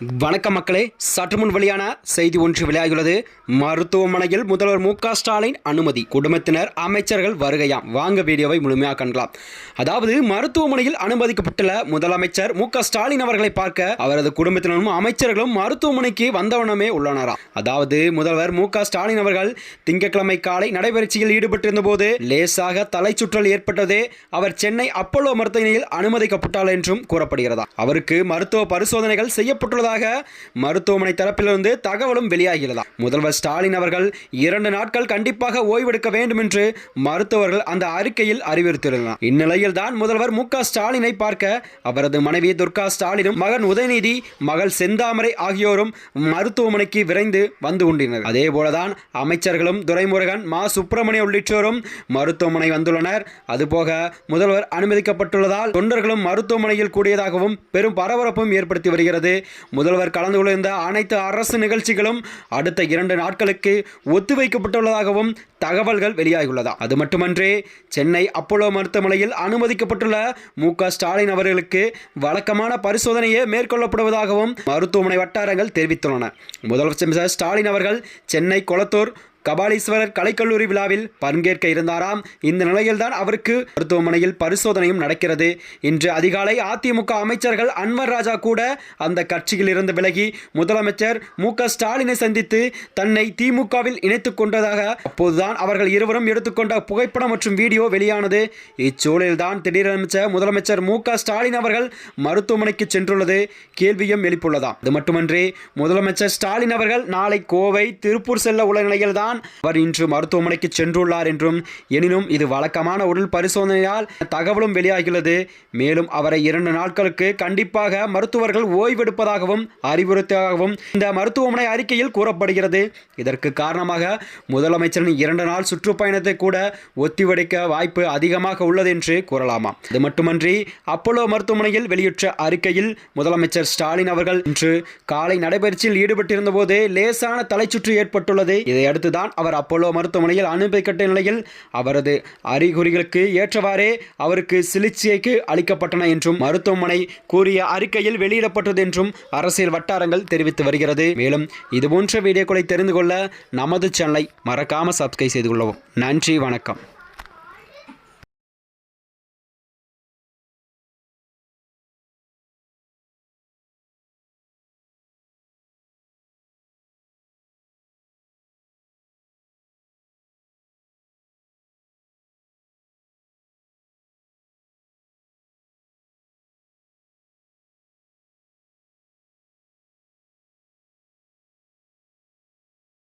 வணக்கம் மக்களே. சற்று முன் வெளியான செய்தி ஒன்று வெளியாகியுள்ளது. மருத்துவமனையில் முதல்வர் மு ஸ்டாலின் அனுமதி. குடும்பத்தினர் அமைச்சர்கள் வருகையாம். வாங்க வீடியோவை முழுமையாக காணலாம் அதாவது மருத்துவமனையில் அனுமதிக்கப்பட்டுள்ள முதலமைச்சர் மு ஸ்டாலின் அவர்களை பார்க்க அவரது குடும்பத்தினரும் அமைச்சர்களும் மருத்துவமனைக்கு வந்தவனமே உள்ளனராம். அதாவது முதல்வர் மு ஸ்டாலின் அவர்கள் திங்கட்கிழமை காலை நடைபயிற்சியில் ஈடுபட்டிருந்த போது லேசாக தலைச்சுற்றல் ஏற்பட்டதே அவர் சென்னை அப்போலோ மருத்துவமனையில் அனுமதிக்கப்பட்டார் என்றும் கூறப்படுகிறதா அவருக்கு மருத்துவ பரிசோதனைகள் செய்யப்பட்டுள்ளதாக மருத்துவமனை தரப்பிலிருந்து தகவலும் வெளியாகிறதா? முதல்வர் ஸ்டாலின் அவர்கள் இரண்டு நாட்கள் கண்டிப்பாக ஓய்வெடுக்க வேண்டும் என்று மருத்துவர்கள் அந்த அறிக்கையில் அறிவுறுத்தியிருந்தார் இந்நிலையில் தான் முதல்வர் மு ஸ்டாலினை பார்க்க அவரது மனைவி துர்கா ஸ்டாலினும் மகன் உதயநிதி மகள் செந்தாமரை ஆகியோரும் மருத்துவமனைக்கு விரைந்து வந்து கொண்டிருந்தனர். அதே போலதான் அமைச்சர்களும் துரைமுருகன் மா சுப்பிரமணிய உள்ளிட்டோரும் மருத்துவமனை வந்துள்ளனர். அதுபோக முதல்வர் அனுமதிக்கப்பட்டுள்ளதால் தொண்டர்களும் மருத்துவமனையில் கூடியதாகவும் பெரும் பரபரப்பும் ஏற்படுத்தி வருகிறது. முதல்வர் கலந்து கொண்டிருந்த அனைத்து அரசு நிகழ்ச்சிகளும் அடுத்த இரண்டு நாட்களுக்கு ஒத்திவைக்கப்பட்டுள்ளதாகவும் தகவல்கள் வெளியாகியுள்ளதா. அது மட்டுமன்றே சென்னை அப்போலோ மருத்துவமனையில் அனுமதிக்கப்பட்டுள்ள மு க ஸ்டாலின் அவர்களுக்கு வழக்கமான பரிசோதனையே மேற்கொள்ளப்படுவதாகவும் மருத்துவமனை வட்டாரங்கள் தெரிவித்துள்ளன. முதலமைச்சர் ஸ்டாலின் அவர்கள் சென்னை கொளத்தூர் கபாலீஸ்வரர் கலைக்கல்லூரி விழாவில் பங்கேற்க இருந்தாராம். இந்த நிலையில்தான் அவருக்கு மருத்துவமனையில் பரிசோதனையும் நடக்கிறது. இன்று அதிகாலை அதிமுக அமைச்சர்கள் அன்வர் ராஜா கூட அந்த கட்சியில் இருந்து விலகி முதலமைச்சர் மு க ஸ்டாலினை சந்தித்து தன்னை திமுகவில் இணைத்துக் கொண்டதாக அப்போதுதான் அவர்கள் இருவரும் எடுத்துக்கொண்ட புகைப்படம் மற்றும் வீடியோ வெளியானது. இச்சூழலில்தான் திடீரென முதலமைச்சர் மு க ஸ்டாலின் அவர்கள் மருத்துவமனைக்கு சென்றுள்ளது. கேள்வியும் எழுப்புள்ளதாம் அது மட்டுமன்றி முதலமைச்சர் ஸ்டாலின் அவர்கள் நாளை கோவை திருப்பூர் செல்ல உள்ள நிலையில்தான் அவர் இன்று மருத்துவமனைக்கு சென்றுள்ளார் என்றும் எனினும் இது வழக்கமான உடல் பரிசோதனையால் தகவலும் வெளியாகியுள்ளது. மேலும் அவரை இரண்டு நாட்களுக்கு கண்டிப்பாக மருத்துவர்கள் ஓய்வெடுப்பதாகவும் அறிவுறுத்ததாகவும் இந்த மருத்துவமனை அறிக்கையில் கூறப்படுகிறது. இதற்கு காரணமாக முதலமைச்சரின் இரண்டு நாள் சுற்றுப்பயணத்தை கூட ஒத்திவடைக்க வாய்ப்பு அதிகமாக உள்ளது என்று கூறலாமா? இது மட்டுமன்றி அப்போலோ மருத்துவமனையில் வெளியிட்ட அறிக்கையில் முதலமைச்சர் ஸ்டாலின் அவர்கள் இன்று காலை நடைபயிற்சியில் ஈடுபட்டிருந்த போது லேசான தலைச்சுற்று ஏற்பட்டுள்ளது. இதையடுத்துதான் தான் அவர் அப்போலோ மருத்துவமனையில் அனுமதிக்கப்பட்ட நிலையில் அவரது அறிகுறிகளுக்கு ஏற்றவாறே அவருக்கு சிகிச்சைக்கு அளிக்கப்பட்டன என்றும் மருத்துவமனை கூறிய அறிக்கையில் வெளியிடப்பட்டது என்றும் அரசியல் வட்டாரங்கள் தெரிவித்து வருகிறது. மேலும் இதுபோன்ற வீடியோக்களை தெரிந்து கொள்ள நமது சேனலை மறக்காம சப்ஸ்கிரைப் செய்து கொள்ளவும். நன்றி வணக்கம்.